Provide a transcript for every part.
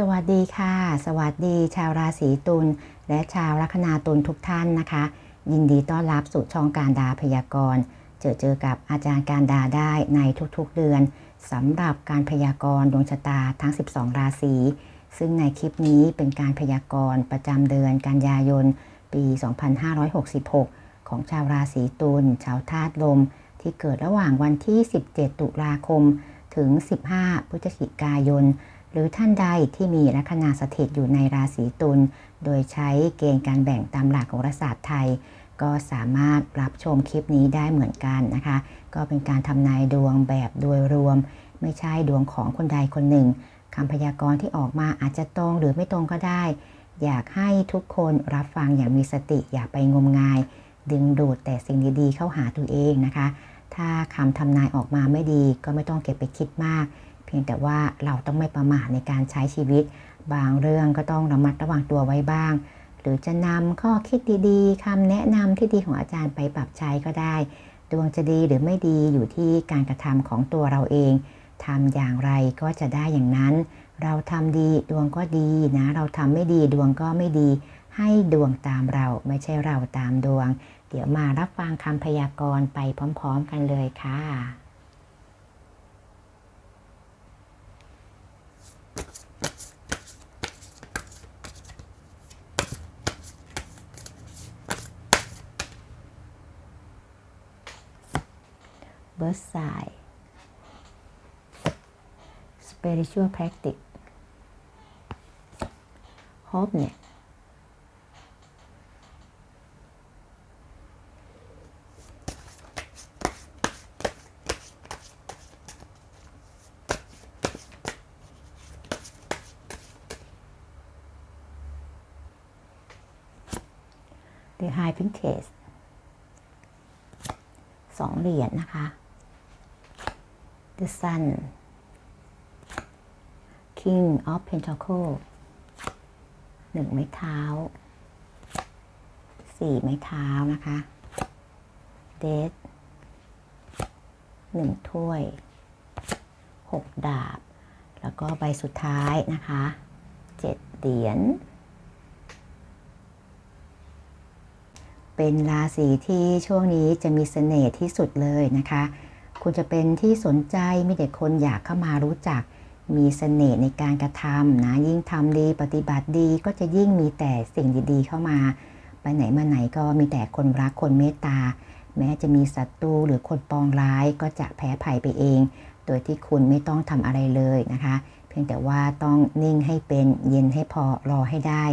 สวัสดีค่ะ สวัสดีชาวราศีตุลและชาวลัคนาตุลทุกท่านนะคะ ยินดีต้อนรับสู่ช่องการดาพยากรณ์ เจอเจอกับอาจารย์การดาได้ในทุกๆเดือนสำหรับการพยากรณ์ดวงชะตาทั้ง 12 ราศีซึ่งในคลิปนี้เป็นการพยากรณ์ประจำเดือนกันยายน ปี 2566 ของชาวราศีตุลชาวธาตุลม ที่เกิดระหว่างวันที่ 17 ตุลาคม ถึง 15 พฤศจิกายน หรือท่านใดที่มีลัคนาสถิตอยู่ในราศีตุล โดยใช้เกณฑ์การแบ่งตามหลักโหราศาสตร์ไทย ก็สามารถรับชมคลิปนี้ได้เหมือนกันนะคะ ก็เป็นการทำนายดวงแบบโดยรวม ไม่ใช่ดวงของคนใดคนหนึ่งคำพยากรณ์ที่ออกมาอาจจะตรงหรือไม่ตรงก็ได้ อยากให้ทุกคนรับฟังอย่างมีสติอย่าไปงมงาย ดึงดูดแต่สิ่งดีๆเข้าหาตัวเองนะคะ ถ้าคำทำนายออกมาไม่ดีก็ไม่ต้องเก็บไปคิดมาก เพียงแต่ว่าเราต้องไม่ประมาทในการใช้ชีวิต บางเรื่องก็ต้องระมัดระวังตัวไว้บ้าง หรือจะนำข้อคิดดีๆคำแนะนำที่ดีของอาจารย์ไปปรับใช้ก็ได้ ดวงจะดีหรือไม่ดีอยู่ที่การกระทำของตัวเราเองทำอย่างไรก็จะได้อย่างนั้น เราทำดีดวงก็ดีนะ เราทำไม่ดีดวงก็ไม่ดี ให้ดวงตามเราไม่ใช่เราตามดวง เดี๋ยวมารับฟังคำพยากรณ์ไปพร้อม ๆ กันเลยค่ะ Birth sign spiritual practice hope เนี่ย The High Princess สองเหรียญนะคะ The Sun King of Pentacle หนึ่งไม้เท้า สี่ไม้เท้านะคะ Death หนึ่งถ้วยหกดาบ แล้วก็ใบสุดท้ายนะคะเจ็ดเหรียญเป็นราศีที่ช่วงนี้จะมีเสน่ห์ที่สุดเลยนะคะ คุณจะเป็นที่สนใจมีแต่คนอยากเข้ามารู้จัก มีเสน่ห์ในการกระทำนะยิ่งทำดีปฏิบัติดีก็จะยิ่งมีแต่สิ่งดีๆ เข้ามา ไปไหนมาไหนก็มีแต่คนรักคนเมตตา แม้จะมีศัตรูหรือคนปองร้ายก็จะแพ้ภัยไปเอง โดยที่คุณไม่ต้องทำอะไรเลยนะคะ เพียงแต่ว่าต้องนิ่งให้เป็นเย็นให้พอรอให้ได้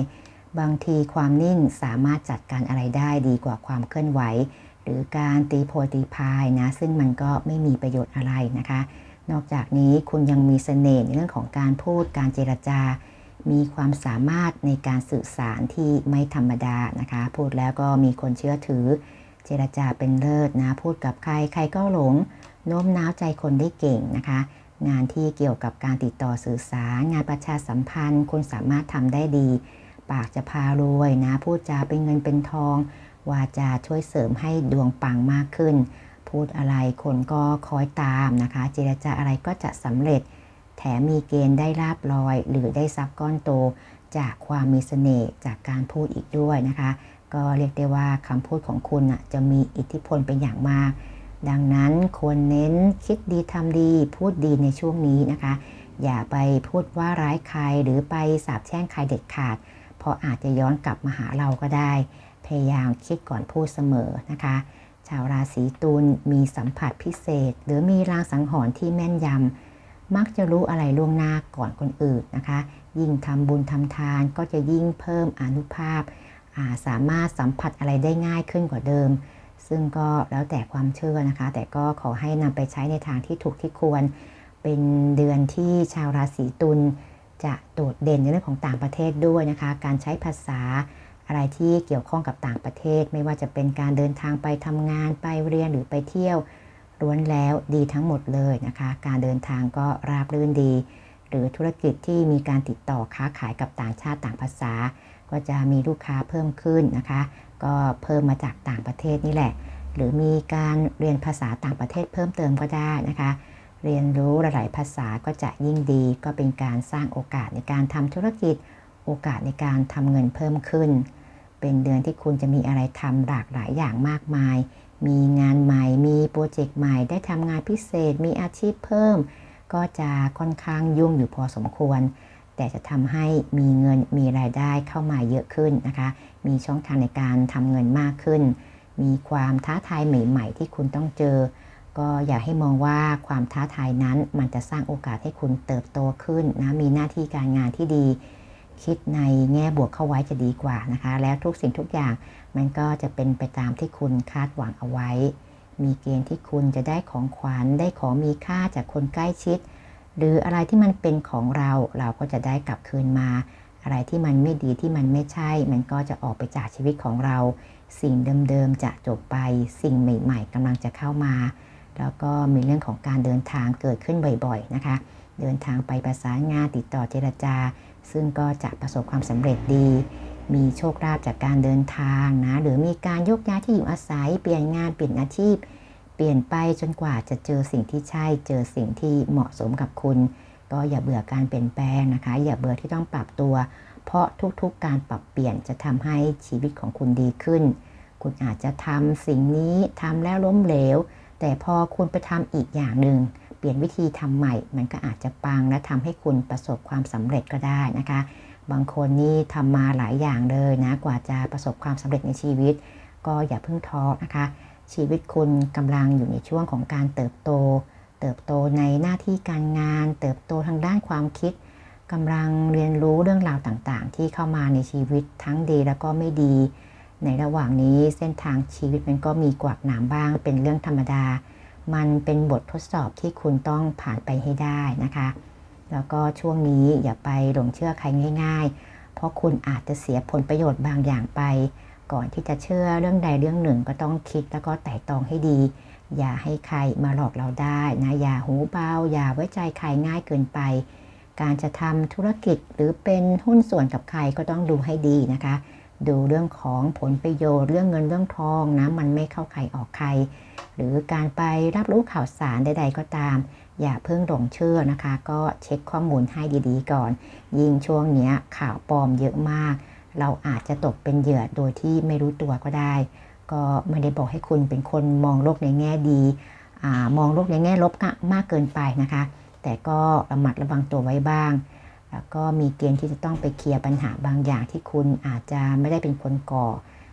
บางทีความนิ่งสามารถจัดการอะไรได้ดีกว่าความเคลื่อนไหว หรือการตีโพตีพายนะซึ่งมันก็ไม่มีประโยชน์อะไรนะคะ นอกจากนี้คุณยังมีเสน่ห์ในเรื่องของการพูดการเจรจา มีความสามารถในการสื่อสารที่ไม่ธรรมดานะคะ พูดแล้วก็มีคนเชื่อถือ เจรจาเป็นเลิศนะพูดกับใครใครก็หลงโน้มน้าวใจคนได้เก่งนะคะ งานที่เกี่ยวกับการติดต่อสื่อสาร งานประชาสัมพันธ์ คุณสามารถทำได้ดี ปากจะพารวยนะ พูดจาเป็นเงินเป็นทอง วาจาช่วยเสริมให้ดวงปังมากขึ้น พูดอะไรคนก็คอยตามนะคะ เจรจาอะไรก็จะสำเร็จ แถมมีเกณฑ์ได้ลาบลอย หรือได้ทรัพย์ก้อนโต จากความมีเสน่ห์จากการพูดอีกด้วยนะคะ ก็เรียกได้ว่าคำพูดของคุณจะมีอิทธิพลเป็นอย่างมาก ดังนั้นควรเน้นคิดดีทำดีพูดดีในช่วงนี้นะคะ อย่าไปพูดว่าร้ายใครหรือไปสาบแช่งใครเด็ดขาด เพราะอาจจะย้อนกลับมาหาเราก็ได้ พยายามคิดก่อนพูดเสมอนะคะ ชาวราศีตุลมีสัมผัสพิเศษ หรือมีรางสังหรณ์ที่แม่นยำมักจะรู้อะไรล่วงหน้าก่อนคนอื่นนะคะ ยิ่งทำบุญทำทานก็จะยิ่งเพิ่มอนุภาพสามารถสัมผัสอะไรได้ง่ายขึ้นกว่าเดิม ซึ่งก็แล้วแต่ความเชื่อนะคะ แต่ก็ขอให้นำไปใช้ในทางที่ถูกที่ควร เป็นเดือนที่ชาวราศีตุลจะโดดเด่นในเรื่องของต่างประเทศด้วยนะคะ การใช้ภาษา อะไรที่เกี่ยวข้องกับต่างประเทศ ไม่ว่าจะเป็นการเดินทางไปทำงานไปเรียนหรือไปเที่ยวล้วนแล้วดีทั้งหมดเลยนะคะ การเดินทางก็ราบรื่นดี หรือธุรกิจที่มีการติดต่อค้าขายกับต่างชาติต่างภาษา ก็จะมีลูกค้าเพิ่มขึ้นนะคะ ก็เพิ่มมาจากต่างประเทศนี่แหละ หรือมีการเรียนภาษาต่างประเทศเพิ่มเติมก็ได้นะคะเรียนรู้หลายภาษาก็จะยิ่งดีก็เป็นการสร้างโอกาสในการทำธุรกิจ โอกาสในการทำเงินเพิ่มขึ้น เป็นเดือนที่คุณจะมีอะไรทำหลากหลายอย่างมากมาย มีงานใหม่ มีโปรเจกต์ใหม่ ได้ทำงานพิเศษ มีอาชีพเพิ่ม ก็จะค่อนข้างยุ่งอยู่พอสมควร แต่จะทำให้มีเงินมีรายได้เข้ามาเยอะขึ้นนะคะ มีช่องทางในการทำเงินมากขึ้น มีความท้าทายใหม่ ๆ ที่คุณต้องเจอ ก็อยากให้มองว่าความท้าทายนั้นมันจะสร้างโอกาสให้คุณเติบโตขึ้นนะ มีหน้าที่การงานที่ดี คิดในแง่บวกเข้าไว้จะดีกว่านะคะ แล้วทุกสิ่งทุกอย่างมันก็จะเป็นไปตามที่คุณคาดหวังเอาไว้ มีเกณฑ์ที่คุณจะได้ของขวัญได้ของมีค่าจากคนใกล้ชิด หรืออะไรที่มันเป็นของเราเราก็จะได้กลับคืนมา อะไรที่มันไม่ดีที่มันไม่ใช่ มันก็จะออกไปจากชีวิตของเรา สิ่งเดิมๆจะจบไป สิ่งใหม่ ๆกำลังจะเข้ามา แล้วก็มีเรื่องของการเดินทางเกิดขึ้นบ่อยๆนะคะ เดินทางไปประสานงานติดต่อเจรจา ซึ่งก็จะประสบความสำเร็จดี มีโชคลาภจากการเดินทางนะ หรือมีการยกย้ายที่อยู่อาศัย เปลี่ยนงานเปลี่ยนอาชีพ เปลี่ยนไปจนกว่าจะเจอสิ่งที่ใช่ เจอสิ่งที่เหมาะสมกับคุณ ก็อย่าเบื่อการเปลี่ยนแปลงนะคะ อย่าเบื่อที่ต้องปรับตัว เพราะทุกๆ การปรับเปลี่ยนจะทำให้ชีวิตของคุณดีขึ้น คุณอาจจะทำสิ่งนี้ทำแล้วล้มเหลว แต่พอคุณไปทำอีกอย่างหนึ่ง ปลี่ยนวิธีทำใหม่ มันก็อาจจะปังและทำให้คุณประสบความสำเร็จก็ได้นะคะ บางคนนี่ทำมาหลายอย่างเลยนะ กว่าจะประสบความสำเร็จในชีวิต ก็อย่าเพิ่งท้อนะคะ ชีวิตคุณกำลังอยู่ในช่วงของการเติบโต เติบโตในหน้าที่การงาน เติบโตทางด้านความคิดกำลังเรียนรู้เรื่องราวต่างๆ ที่เข้ามาในชีวิตทั้งดีแล้วก็ไม่ดี ในระหว่างนี้เส้นทางชีวิตมันก็มีกวักหนามบ้างเป็นเรื่องธรรมดา มันเป็นบททดสอบที่คุณต้องผ่านไปให้ได้นะคะ แล้วก็ช่วงนี้อย่าไปหลงเชื่อใครง่าย ๆ เพราะคุณอาจจะเสียผลประโยชน์บางอย่างไป ก่อนที่จะเชื่อเรื่องใดเรื่องหนึ่งก็ต้องคิดแล้วก็ไต่ตองให้ดี อย่าให้ใครมาหลอกเราได้นะอย่าหูเบาอย่าไว้ใจใครง่ายเกินไป การจะทำธุรกิจหรือเป็นหุ้นส่วนกับใครก็ต้องดูให้ดีนะคะ ดูเรื่องของผลประโยชน์ เรื่องเงินเรื่องทองนะมันไม่เข้าใครออกใคร หรือการไปรับรู้ข่าวสารใด ๆ ก็ตาม อย่าเพิ่งหลงเชื่อนะคะ ก็เช็คข้อมูลให้ดีๆ ก่อน ยิ่งช่วงนี้ข่าวปลอมเยอะมาก เราอาจจะตกเป็นเหยื่อโดยที่ไม่รู้ตัวก็ได้ ก็ไม่ได้บอกให้คุณเป็นคนมองโลกในแง่ดีอมองโลกในแง่ลบมากเกินไปนะคะ แต่ก็ระมัดระวังตัวไว้บ้าง แล้วก็มีเกณฑ์ที่จะต้องไปเคลียร์ปัญหาบางอย่างที่คุณอาจจะไม่ได้เป็นคนก่อ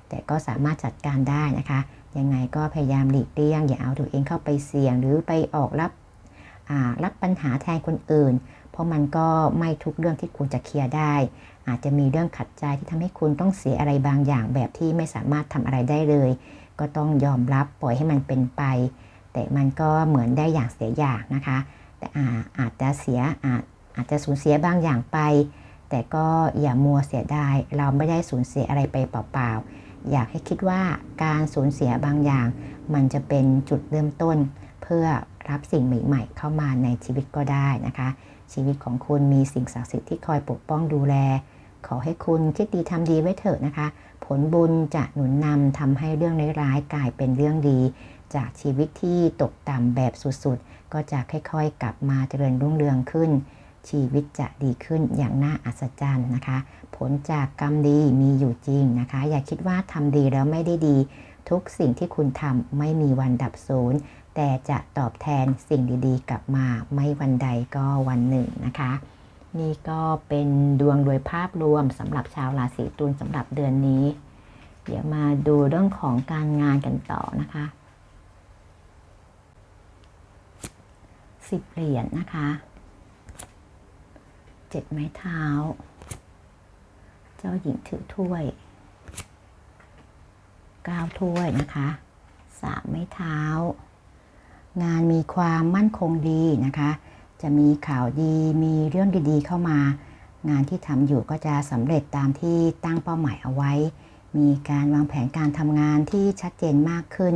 แต่ก็สามารถจัดการได้นะคะ ยังไงก็พยายามหลีกเลี่ยง อย่าเอาตัวเองเข้าไปเสี่ยง หรือไปออกรับรับปัญหาแทนคนอื่น เพราะมันก็ไม่ทุกเรื่องที่คุณจะเคลียร์ได้ อาจจะมีเรื่องขัดใจที่ทำให้คุณต้องเสียอะไรบางอย่างแบบที่ไม่สามารถทำอะไรได้เลย ก็ต้องยอมรับปล่อยให้มันเป็นไป แต่มันก็เหมือนได้อย่างเสียอย่างนะคะแต่อาจจะเสียอาจ อาจจะสูญเสียบางอย่างไป แต่ก็อย่ามัวเสียดาย เราไม่ได้สูญเสียอะไรไปเปล่าๆ อยากให้คิดว่าการสูญเสียบางอย่าง มันจะเป็นจุดเริ่มต้น เพื่อรับสิ่งใหม่ ๆ เข้ามาในชีวิตก็ได้นะคะ ชีวิตของคุณมีสิ่งศักดิ์สิทธิ์ที่คอยปกป้องดูแล ขอให้คุณคิดดีทำดีไว้เถอะนะคะ ผลบุญจะหนุนนำทำให้เรื่องร้ายๆกลายเป็นเรื่องดี จากชีวิตที่ตกต่ำแบบสุดๆ ก็จะค่อยๆ กลับมาเจริญรุ่งเรืองขึ้น ชีวิตจะดีขึ้นอย่างน่าอัศจรรย์นะคะ ผลจากกรรมดีมีอยู่จริงนะคะ อย่าคิดว่าทำดีแล้วไม่ได้ดี ทุกสิ่งที่คุณทำไม่มีวันดับศูนย์แต่จะตอบแทนสิ่งดีๆ กลับมาไม่วันใดก็วันหนึ่งนะคะ นี่ก็เป็นดวงโดยภาพรวมสำหรับชาวราศีตุลสำหรับเดือนนี้ เดี๋ยวมาดูเรื่องของการงานกันต่อนะคะสิบเหรียญนนะคะ เจ็ดไม้เท้า เจ้าหญิงถือถ้วยเก้าถ้วยนะคะสามไม้เท้า งานมีความมั่นคงดีนะคะ จะมีข่าวดีมีเรื่องดีๆเข้ามา งานที่ทำอยู่ก็จะสำเร็จตามที่ตั้งเป้าหมายเอาไว้ มีการวางแผนการทำงานที่ชัดเจนมากขึ้น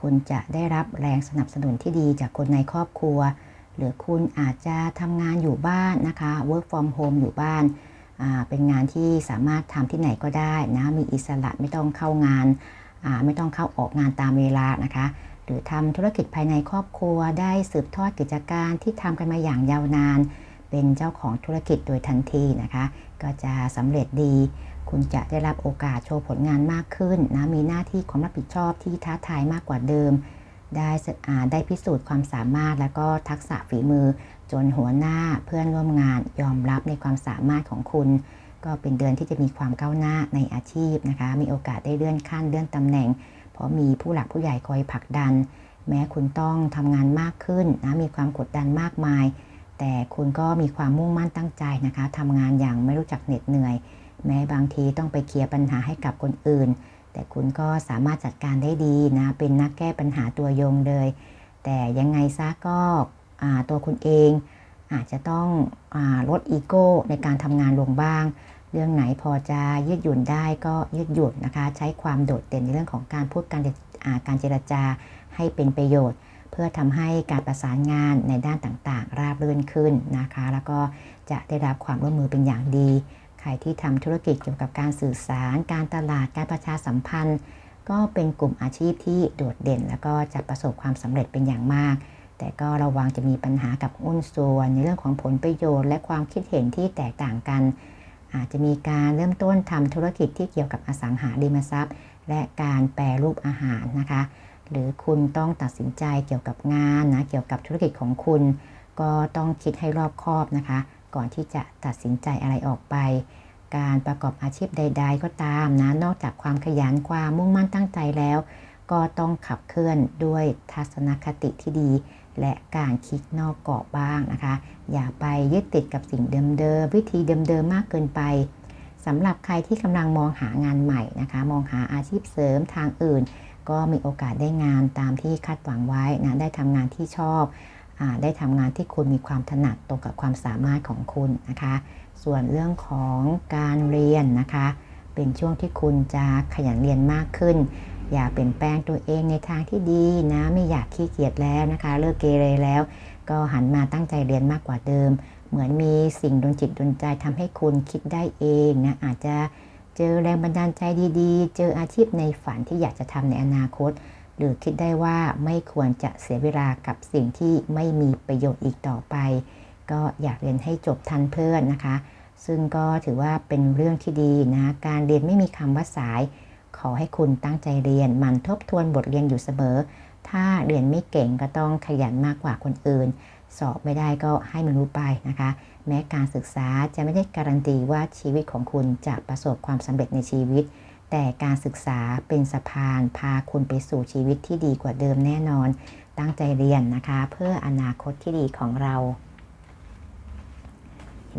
คุณจะได้รับแรงสนับสนุนที่ดีจากคนในครอบครัว หรือคุณอาจจะทำงานอยู่บ้านนะคะ work from home อยู่บ้านเป็นงานที่สามารถทำที่ไหนก็ได้นะมีอิสระไม่ต้องเข้างาน ไม่ต้องเข้าออกงานตามเวลานะคะ หรือทำธุรกิจภายในครอบครัวได้สืบทอดกิจการที่ทำกันมาอย่างยาวนาน เป็นเจ้าของธุรกิจโดยทันทีนะคะ ก็จะสำเร็จดี คุณจะได้รับโอกาสโชว์ผลงานมากขึ้นนะมีหน้าที่ความรับผิดชอบที่ท้าทายมากกว่าเดิม ได้ได้พิสูจน์ความสามารถและก็ทักษะฝีมือ จนหัวหน้าเพื่อนร่วมงานยอมรับในความสามารถของคุณ ก็เป็นเดือนที่จะมีความก้าวหน้าในอาชีพนะคะ มีโอกาสได้เลื่อนขั้นเลื่อนตำแหน่ง เพราะมีผู้หลักผู้ใหญ่คอยผลักดัน แม้คุณต้องทำงานมากขึ้นนะมีความกดดันมากมาย แต่คุณก็มีความมุ่งมั่นตั้งใจนะคะทำงานอย่างไม่รู้จักเหน็ดเหนื่อย แม้บางทีต้องไปเคลียร์ปัญหาให้กับคนอื่น แต่คุณก็สามารถจัดการได้ดีนะ เป็นนักแก้ปัญหาตัวยงเลย แต่ยังไงซะก็ตัวคุณเองอาจจะต้องอลดอีโก้ในการทำงานลงบ้าง เรื่องไหนพอจะยืดหยุ่นได้ก็ยืดหยุ่นนะคะ ใช้ความโดดเด่นในเรื่องของการพูดการการเจรจาให้เป็นประโยชน์ เพื่อทำให้การประสานงานในด้านต่างๆ ราบรื่นขึ้นนะคะ แล้วก็จะได้รับความร่วมมือเป็นอย่างดี ใครที่ทำธุรกิจเกี่ยวกับการสื่อสาร การตลาดการประชาสัมพันธ์ ก็เป็นกลุ่มอาชีพที่โดดเด่น แล้วก็จะประสบความสำเร็จเป็นอย่างมาก แต่ก็ระวังจะมีปัญหากับหุ้นส่วน ในเรื่องของผลประโยชน์ และความคิดเห็นที่แตกต่างกัน อาจจะมีการเริ่มต้นทำธุรกิจที่เกี่ยวกับอสังหาริมทรัพย์ และการแปรรูปอาหารนะคะ หรือคุณต้องตัดสินใจเกี่ยวกับงานนะเกี่ยวกับธุรกิจของคุณ ก็ต้องคิดให้รอบคอบนะคะ ก่อนที่จะตัดสินใจอะไรออกไป การประกอบอาชีพใด ๆ ก็ตามนะ นอกจากความขยันความมุ่งมั่นตั้งใจแล้ว ก็ต้องขับเคลื่อนด้วยทัศนคติที่ดี และการคิดนอกกรอบบ้างนะคะ อย่าไปยึดติดกับสิ่งเดิมๆวิธีเดิมๆมากเกินไปสำหรับใครที่กำลังมองหางานใหม่นะคะ มองหาอาชีพเสริมทางอื่น ก็มีโอกาสได้งานตามที่คาดหวังไว้นะได้ทำงานที่ชอบ ได้ทำงานที่คุณมีความถนัดตรงกับความสามารถของคุณนะคะ ส่วนเรื่องของการเรียนนะคะ เป็นช่วงที่คุณจะขยันเรียนมากขึ้น อย่าเปลี่ยนแปลงตัวเองในทางที่ดีนะไม่อยากขี้เกียจแล้วนะคะ เลิกเกเรแล้ว ก็หันมาตั้งใจเรียนมากกว่าเดิม เหมือนมีสิ่งดลจิตดลใจทำให้คุณคิดได้เองนะอาจจะเจอแรงบันดาลใจดีๆ เจออาชีพในฝันที่อยากจะทำในอนาคต หรือคิดได้ว่าไม่ควรจะเสียเวลากับสิ่งที่ไม่มีประโยชน์อีกต่อไป ก็อยากเรียนให้จบทันเพื่อนนะคะ ซึ่งก็ถือว่าเป็นเรื่องที่ดีนะ การเรียนไม่มีคำว่าสาย ขอให้คุณตั้งใจเรียน มันทบทวนบทเรียนอยู่เสมอ ถ้าเรียนไม่เก่งก็ต้องขยันมากกว่าคนอื่น สอบไม่ได้ก็ให้มันรู้ไปนะคะ แม้การศึกษาจะไม่ได้การันตีว่าชีวิตของคุณจะประสบความสำเร็จในชีวิต แต่การศึกษาเป็นสะพานพาคุณไปสู่ชีวิตที่ดีกว่าเดิมแน่นอน ตั้งใจเรียนนะคะ เพื่ออนาคตที่ดีของเรา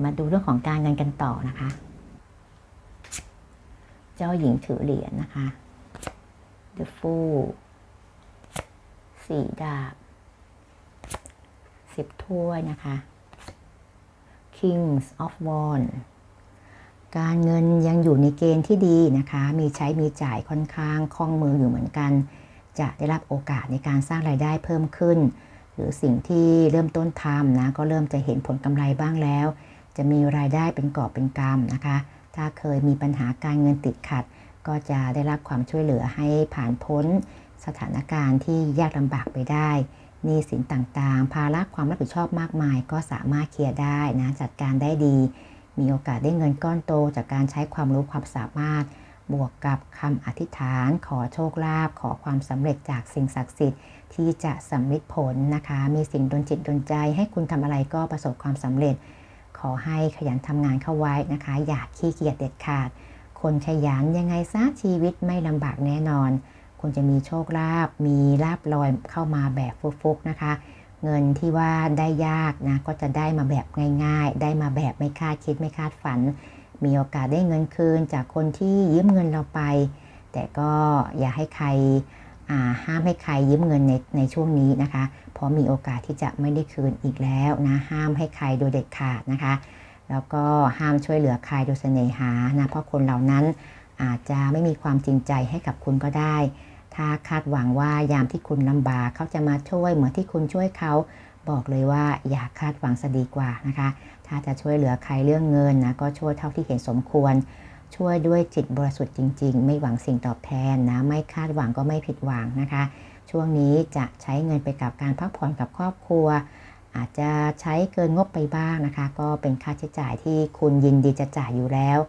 มาดูเรื่องของการเงินกันต่อนะคะ เจ้าหญิงถือเหรียญนะคะ The Fool สี่ดาบสิบถ้วยนะคะ Kings of Wands การเงินยังอยู่ในเกณฑ์ที่ดีนะคะ มีใช้มีจ่ายค่อนข้างคล่องมืออยู่เหมือนกัน จะได้รับโอกาสในการสร้างรายได้เพิ่มขึ้น หรือสิ่งที่เริ่มต้นทำนะก็เริ่มจะเห็นผลกำไรบ้างแล้ว จะมีรายได้เป็นกอบเป็นกำนะคะ ถ้าเคยมีปัญหาการเงินติดขัด ก็จะได้รับความช่วยเหลือให้ผ่านพ้น สถานการณ์ที่ยากลำบากไปได้หนี้สินต่างๆ ภาระความรับผิดชอบมากมาย ก็สามารถเคลียร์ได้นะจัดการได้ดี มีโอกาสได้เงินก้อนโตจากการใช้ความรู้ความสามารถ บวกกับคำอธิษฐาน ขอโชคลาภขอความสำเร็จจากสิ่งศักดิ์สิทธิ์ที่จะสำเร็จผลนะคะ มีสิ่งดลจิตดลใจให้คุณทำอะไรก็ประสบความสำเร็จ ขอให้ขยันทำงานเข้าไว้นะคะ อย่าขี้เกียจเด็ดขาด คนขยันยังไงซะชีวิตไม่ลำบากแน่นอน คุณจะมีโชคลาภมีลาบลอยเข้ามาแบบฟุกๆนะคะ เงินที่ว่าได้ยากนะก็จะได้มาแบบง่าย ๆ ได้มาแบบไม่คาดคิดไม่คาดฝัน มีโอกาสได้เงินคืนจากคนที่ยืมเงินเราไป แต่ก็อย่าให้ใครห้ามให้ใครยืมเงินในในช่วงนี้นะคะ เพราะมีโอกาสที่จะไม่ได้คืนอีกแล้วนะห้ามให้ใครโดยเด็ดขาดนะคะ แล้วก็ห้ามช่วยเหลือใครโดยเสน่หานะเพราะคนเหล่านั้นอาจจะไม่มีความจริงใจให้กับคุณก็ได้ ถ้าคาดหวังว่ายามที่คุณลำบากเขาจะมาช่วยเหมือนที่คุณช่วยเขา บอกเลยว่าอย่าคาดหวังซะดีกว่านะคะ ถ้าจะช่วยเหลือใครเรื่องเงินนะก็ช่วยเท่าที่เห็นสมควร ช่วยด้วยจิตบริสุทธิ์จริง ๆ ไม่หวังสิ่งตอบแทนนะ ไม่คาดหวังก็ไม่ผิดหวังนะคะ ช่วงนี้จะใช้เงินไปกับการพักผ่อนกับครอบครัว อาจจะใช้เกินงบไปบ้างนะคะ ก็เป็นค่าใช้จ่ายที่คุณยินดีจะจ่ายอยู่แล้ว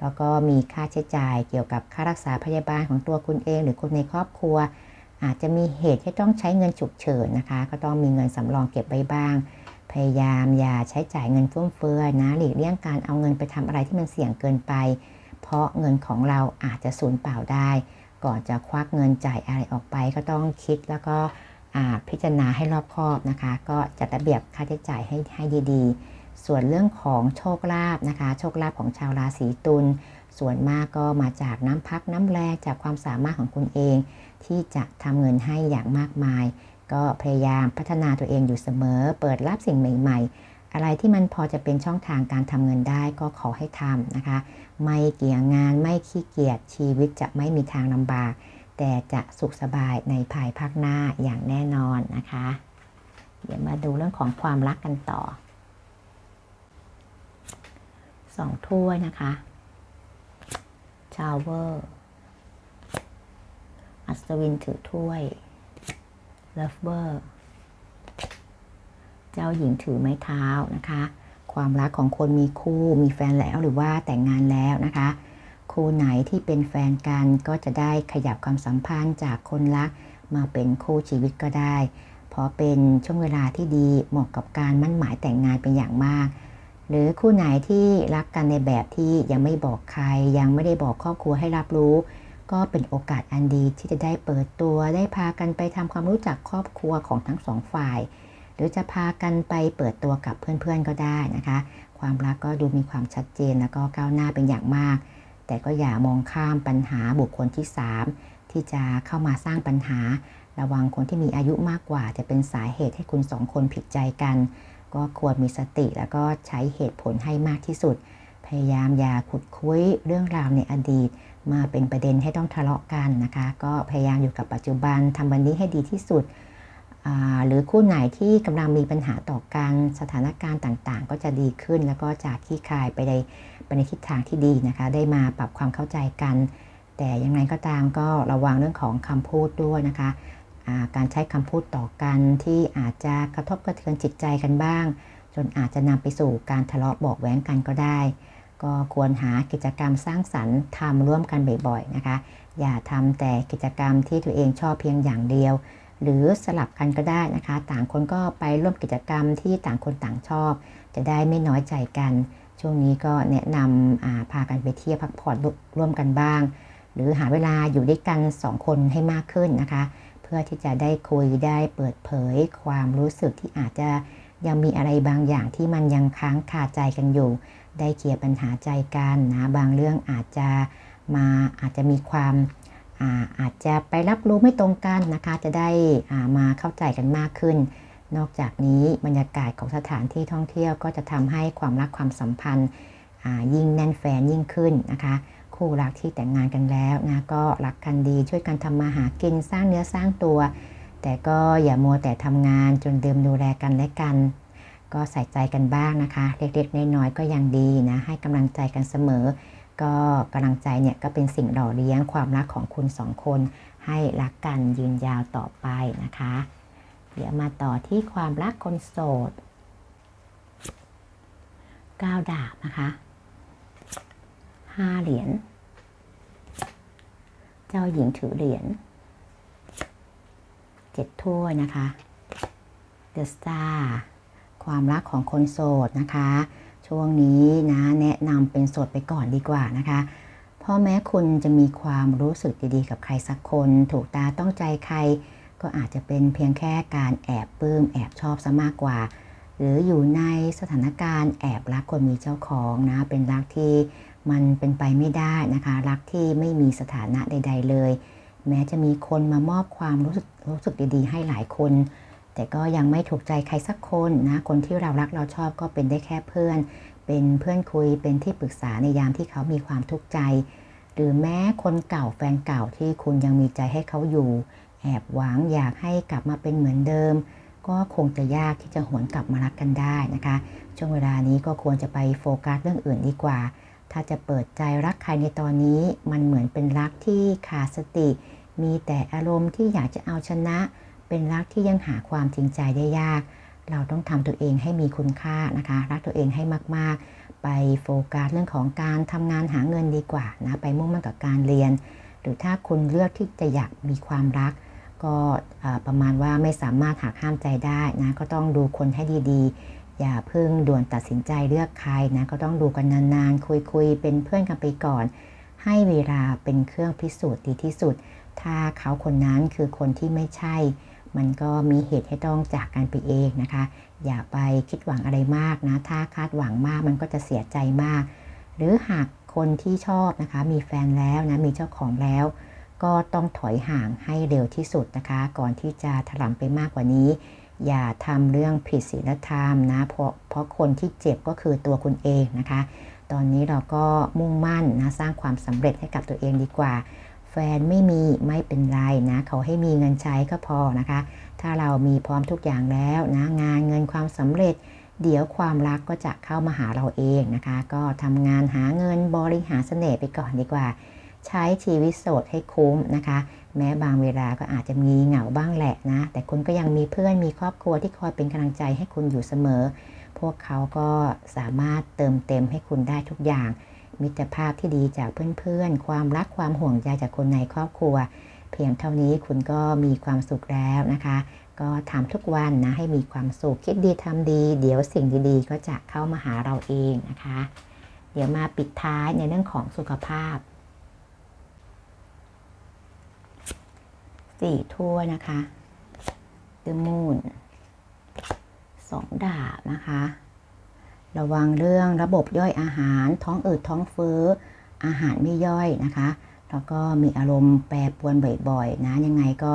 แล้วก็มีค่าใช้จ่ายเกี่ยวกับค่ารักษาพยาบาลของตัวคุณเอง หรือคนในครอบครัว อาจจะมีเหตุที่ต้องใช้เงินฉุกเฉินนะคะ ก็ต้องมีเงินสำรองเก็บไว้บ้าง พยายามอย่าใช้จ่ายเงินฟุ่มเฟือยนะหลีกเลี่ยงการเอาเงินไปทำอะไรที่มันเสี่ยงเกินไป เพราะเงินของเราอาจจะสูญเปล่าได้ ก่อนจะควักเงินจ่ายอะไรออกไป ก็ต้องคิดแล้วก็พิจารณาให้รอบคอบนะคะ ก็จัดระเบียบค่าใช้จ่ายให้ให้ดีๆ ส่วนเรื่องของโชคลาภนะคะ โชคลาภของชาวราศีตุลส่วนมากก็มาจากน้ำพักน้ำแรงจากความสามารถของคุณเอง ที่จะทำเงินให้อย่างมากมาย ก็พยายามพัฒนาตัวเองอยู่เสมอ เปิดรับสิ่งใหม่ ๆ อะไรที่มันพอจะเป็นช่องทางการทำเงินได้ก็ขอให้ทำนะคะ ไม่เกี่ยงงานไม่ขี้เกียจชีวิตจะไม่มีทางลำบาก แต่จะสุขสบายในภายภาคหน้าอย่างแน่นอนนะคะ เดี๋ยวมาดูเรื่องของความรักกันต่อ สองถ้วยนะคะชาวเวอร์อัศวินถือถ้วยเลฟเวอร์เจ้าหญิงถือไม้เท้านะคะ ความรักของคนมีคู่มีแฟนแล้วหรือว่าแต่งงานแล้วนะคะ คู่ไหนที่เป็นแฟนกันก็จะได้ขยับความสัมพันธ์จากคนรักมาเป็นคู่ชีวิตก็ได้ เพราะเป็นช่วงเวลาที่ดีเหมาะกับการมั่นหมายแต่งงานเป็นอย่างมาก หรือคู่ไหนที่รักกันในแบบที่ยังไม่บอกใคร ยังไม่ได้บอกครอบครัวให้รับรู้ ก็เป็นโอกาสอันดีที่จะได้เปิดตัวได้พากันไปทำความรู้จักครอบครัวของทั้งสองฝ่าย หรือจะพากันไปเปิดตัวกับเพื่อนๆก็ได้นะคะ ความรักก็ดูมีความชัดเจนแล้วก็ก้าวหน้าเป็นอย่างมาก แต่ก็อย่ามองข้ามปัญหาบุคคลที่ 3 ที่จะเข้ามาสร้างปัญหา ระวังคนที่มีอายุมากกว่า จะเป็นสาเหตุให้คุณสองคนผิดใจกัน ก็ควรมีสติแล้วก็ใช้เหตุผลให้มากที่สุด พยายามอย่าขุดคุยเรื่องราวในอดีต มาเป็นประเด็นให้ต้องทะเลาะกันนะคะ ก็พยายามอยู่กับปัจจุบันทำวันนี้ให้ดีที่สุด หรือคู่ไหนที่กำลังมีปัญหาต่อกันสถานการณ์ต่างๆ ก็จะดีขึ้น แล้วก็จะขี้คายไปในไปในทิศทางที่ดีนะคะ ได้มาปรับความเข้าใจกัน แต่ยังไงก็ตามก็ระวังเรื่องของคำพูดด้วยนะคะ การใช้คำพูดต่อกันที่อาจจะกระทบกระเทือนจิตใจกันบ้าง จนอาจจะนำไปสู่การทะเลาะบอกแว้งกันก็ได้ ก็ควรหากิจกรรมสร้างสรรค์ทำร่วมกันบ่อยๆนะคะ อย่าทำแต่กิจกรรมที่ตัวเองชอบเพียงอย่างเดียว หรือสลับกันก็ได้นะคะ ต่างคนก็ไปร่วมกิจกรรมที่ต่างคนต่างชอบ จะได้ไม่น้อยใจกัน ช่วงนี้ก็แนะนำพากันไปเที่ยวพักผ่อนร่วมกันบ้าง หรือหาเวลาอยู่ด้วยกัน 2 คนให้มากขึ้นนะคะ เพื่อที่จะได้คุยได้เปิดเผยความรู้สึกที่อาจจะยังมีอะไรบางอย่างที่มันยังค้างคาใจกันอยู่ ได้เคลียร์ปัญหาใจกันนะบางเรื่องอาจจะมาอาจจะมีความอาอาจจะไปรับรู้ไม่ตรงกันนะคะ จะได้มาเข้าใจกันมากขึ้น นอกจากนี้บรรยากาศของสถานที่ท่องเที่ยวก็จะทำให้ความรักความสัมพันธ์ยิ่งแน่นแฟนยิ่งขึ้นนะคะ คู่รักที่แต่งงานกันแล้วนะก็รักกันดีช่วยกันทำมาหากินสร้างเนื้อสร้างตัว แต่ก็อย่ามัวแต่ทำงานจนเดิมดูแลกันและกัน ก็ใส่ใจกันบ้างนะคะเล็กๆน้อยๆก็ยังดีนะให้กำลังใจกันเสมอ ก็กำลังใจเนี่ยก็เป็นสิ่งหล่อเลี้ยงความรักของคุณสองคน ให้รักกันยืนยาวต่อไปนะคะ เดี๋ยวมาต่อที่ความรักคนโสดก้าวดาบนะคะ ห้าเหรียญ เจ้าหญิงถือเหรียญเจ็ดถ้วยนะคะเดอะสตาความรักของคนโสดนะคะ ช่วงนี้นะแนะนำเป็นโสดไปก่อนดีกว่านะคะเพราะแม้คุณจะมีความรู้สึกดีๆกับใครสักคน ถูกตาต้องใจใคร ก็อาจจะเป็นเพียงแค่การแอบปลื้มแอบชอบซะมากกว่า หรืออยู่ในสถานการณ์แอบรักคนมีเจ้าของนะ เป็นรักที่ มันเป็นไปไม่ได้นะคะ รักที่ไม่มีสถานะใด ๆ เลย แม้จะมีคนมามอบความรู้สึกรู้สึกดีๆ ให้หลายคน แต่ก็ยังไม่ถูกใจใครสักคนนะคนที่เรารักเราชอบก็เป็นได้แค่เพื่อน เป็นเพื่อนคุยเป็นที่ปรึกษาในยามที่เขามีความทุกข์ใจ หรือแม้คนเก่าแฟนเก่าที่คุณยังมีใจให้เขาอยู่ แอบหวังอยากให้กลับมาเป็นเหมือนเดิมก็คงจะยากที่จะหวนกลับมารักกันได้นะคะ ช่วงเวลานี้ก็ควรจะไปโฟกัสเรื่องอื่นดีกว่า ถ้าจะเปิดใจรักใครในตอนนี้ มันเหมือนเป็นรักที่ขาดสติ มีแต่อารมณ์ที่อยากจะเอาชนะ เป็นรักที่ยังหาความจริงใจได้ยาก เราต้องทำตัวเองให้มีคุณค่านะคะ รักตัวเองให้มากๆ ไปโฟกัสเรื่องของการทำงานหาเงินดีกว่านะ ไปมุ่งมั่นกับการเรียน หรือถ้าคุณเลือกที่จะอยากมีความรัก ก็ประมาณว่าไม่สามารถหักห้ามใจได้นะ ก็ต้องดูคนให้ดีๆ อย่าเพิ่งด่วนตัดสินใจเลือกใครนะก็ต้องดูกันนานๆ คุยๆ เป็นเพื่อนกันไปก่อน ให้เวลาเป็นเครื่องพิสูจน์ดีที่สุด ถ้าเขาคนนั้นคือคนที่ไม่ใช่ มันก็มีเหตุให้ต้องจากกันไปเองนะคะ อย่าไปคิดหวังอะไรมากนะ ถ้าคาดหวังมากมันก็จะเสียใจมาก หรือหากคนที่ชอบนะคะ มีแฟนแล้วนะมีเจ้าของแล้ว ก็ต้องถอยห่างให้เร็วที่สุดนะคะ ก่อนที่จะถลำไปมากกว่านี้ อย่าทำเรื่องผิดศีลธรรมนะ เพราะเพราะคนที่เจ็บก็คือตัวคุณเองนะคะ ตอนนี้เราก็มุ่งมั่นนะสร้างความสำเร็จให้กับตัวเองดีกว่า แฟนไม่มีไม่เป็นไรนะเขาให้มีเงินใช้ก็พอนะคะ ถ้าเรามีพร้อมทุกอย่างแล้วนะงานเงินความสำเร็จ เดี๋ยวความรักก็จะเข้ามาหาเราเองนะคะ ก็ทำงานหาเงินบริหารเสน่ห์ไปก่อนดีกว่า ใช้ชีวิตโสดให้คุ้มนะคะ แม้บางเวลาก็อาจจะมีเหงาบ้างแหละนะ แต่คุณก็ยังมีเพื่อนมีครอบครัวที่คอยเป็นกำลังใจให้คุณอยู่เสมอ พวกเขาก็สามารถเติมเต็มให้คุณได้ทุกอย่าง มิตรภาพที่ดีจากเพื่อนๆ ความรักความห่วงใยจากคนในครอบครัว เพียงเท่านี้คุณก็มีความสุขแล้วนะคะ ก็ทำทุกวันนะให้มีความสุขคิดดีทำดี เดี๋ยวสิ่งดีๆ ก็จะเข้ามาหาเราเองนะคะ เดี๋ยวมาปิดท้ายในเรื่องของสุขภาพ สี่ทั่วนะคะเดมูนสองดาบนะคะ ระวังเรื่องระบบย่อยอาหาร ท้องอืดท้องเฟ้อ อาหารไม่ย่อยนะคะ แล้วก็มีอารมณ์แปรปรวนบ่อยๆ นะ ยังไงก็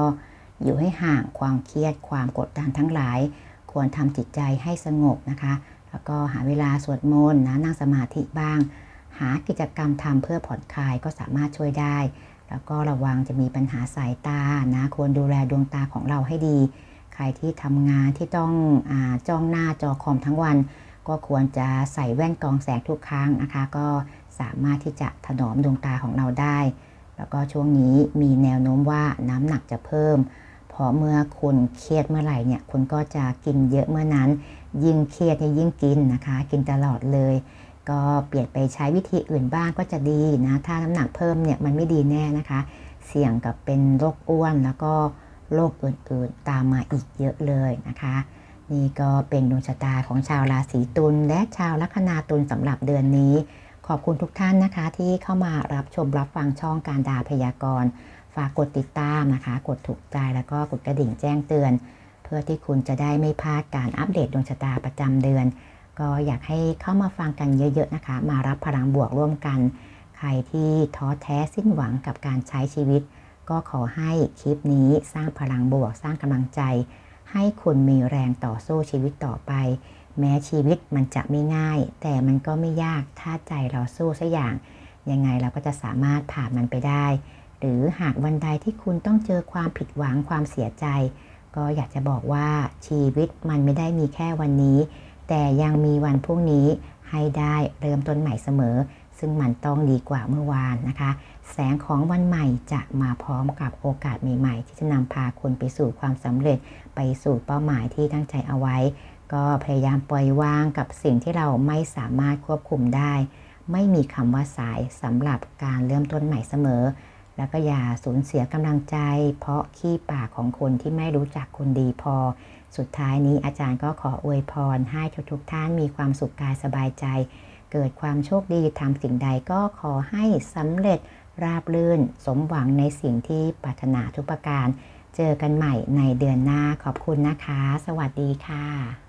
อยู่ให้ห่างความเครียดความกดดันทั้งหลาย ควรทำจิตใจให้สงบนะคะ แล้วก็หาเวลาสวดมนต์นะนั่งสมาธิบ้าง หากิจกรรมทำเพื่อผ่อนคลายก็สามารถช่วยได้ แล้วก็ระวังจะมีปัญหาสายตานะควรดูแลดวงตาของเราให้ดี ใครที่ทำงานที่ต้องอจ้องหน้าจอคอมทั้งวัน ก็ควรจะใส่แว่นกรองแสงทุกครั้งนะคะ ก็สามารถที่จะถนอมดวงตาของเราได้ แล้วก็ช่วงนี้มีแนวโน้มว่าน้ำหนักจะเพิ่มเพราะเมื่อคุณเครียดเมื่อไหร่เนี่ยคุณก็จะกินเยอะเมื่อนั้น ยิ่งเครียดยิ่งกินนะคะ กินตลอดเลย ก็เปลี่ยนไปใช้วิธีอื่นบ้างก็จะดีนะ ถ้าน้ำหนักเพิ่มเนี่ยมันไม่ดีแน่นะคะ เสี่ยงกับเป็นโรคอ้วนแล้วก็โรคอื่นๆตามมาอีกเยอะเลยนะคะ นี่ก็เป็นดวงชะตาของชาวราศีตุลและชาวลัคนาตุลสำหรับเดือนนี้ ขอบคุณทุกท่านนะคะที่เข้ามารับชมรับฟังช่องการดาพยากรณ์ฝากกดติดตามนะคะ กดถูกใจแล้วก็กดกระดิ่งแจ้งเตือน เพื่อที่คุณจะได้ไม่พลาดการอัปเดตดวงชะตาประจำเดือน ก็อยากให้เข้ามาฟังกันเยอะ ๆ นะคะ มารับพลังบวกร่วมกัน ใครที่ท้อแท้สิ้นหวังกับการใช้ชีวิต ก็ขอให้คลิปนี้สร้างพลังบวกสร้างกำลังใจ ให้คุณมีแรงต่อสู้ชีวิตต่อไป แม้ชีวิตมันจะไม่ง่าย แต่มันก็ไม่ยากถ้าใจเราสู้สักอย่าง ยังไงเราก็จะสามารถผ่านมันไปได้ หรือหากวันใดที่คุณต้องเจอความผิดหวังความเสียใจ ก็อยากจะบอกว่าชีวิตมันไม่ได้มีแค่วันนี้ แต่ยังมีวันพรุ่งนี้ให้ได้เริ่มต้นใหม่เสมอ ซึ่งมันต้องดีกว่าเมื่อวานนะคะ แสงของวันใหม่จะมาพร้อมกับโอกาสใหม่ ๆ ที่จะนำพาคุณไปสู่ความสำเร็จไปสู่เป้าหมายที่ตั้งใจเอาไว้ ก็พยายามปล่อยวางกับสิ่งที่เราไม่สามารถควบคุมได้ ไม่มีคำว่าสายสำหรับการเริ่มต้นใหม่เสมอ แล้วก็อย่าสูญเสียกำลังใจ เพราะขี้ปากของคนที่ไม่รู้จักคุณดีพอ สุดท้ายนี้อาจารย์ก็ขออวยพรให้ทุกท่านมีความสุขกายสบายใจ เกิดความโชคดีทำสิ่งใดก็ขอให้สำเร็จราบรื่น สมหวังในสิ่งที่ปรารถนาทุกประการ เจอกันใหม่ในเดือนหน้าขอบคุณนะคะ สวัสดีค่ะ